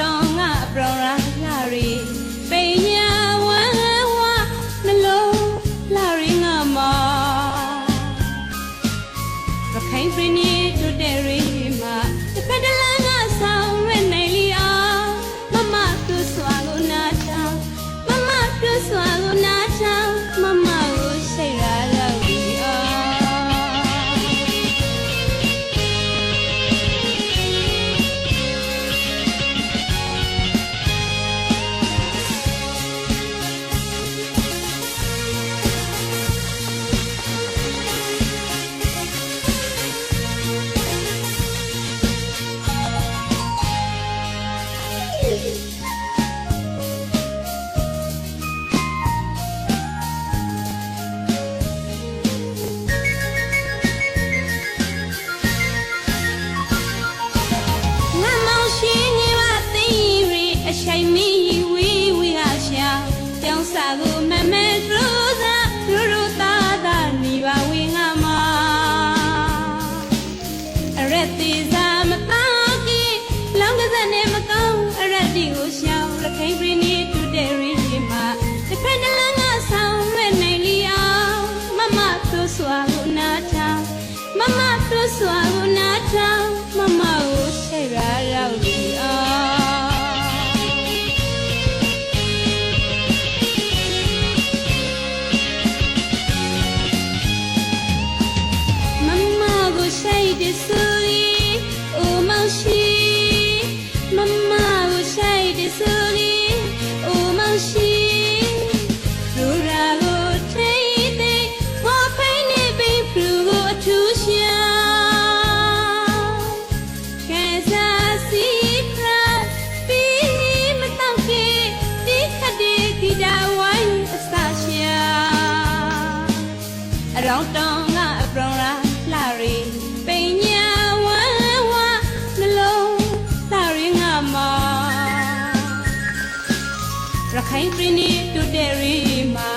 တောင်ကအပရောင်ရာလာရီပိညာဝမ်းဝါနှလုံးလာရီငါမရခိုင်ပြည်နေတို့တဲ့ရီမှာတစ်ဖက်တစ်လ ချိန်မီဝီဝီဟာရှာကြောင်းစာကိုမမဲဒရူစာဒရူတာတာနေပါဝီငါမအရက်တီစာမတော့ကီလောင်းကစားနဲ့မကောင်းအရက်တီကိုရှောင်းရခိုင်ပြည်နေတူတဲ့ရီမှာတစ်ဖက်တစ်လမ်းကဆောင်ရွက်နိုင်လျာမမသူစွာကိုနာထောင်မမပြစွာကို ရောင်ရာလာရီပိညာဝမ်းဝါနှလုံးလာရီငါမရခိုင်ပြည်နယ်တူတဲ့ရီမှာ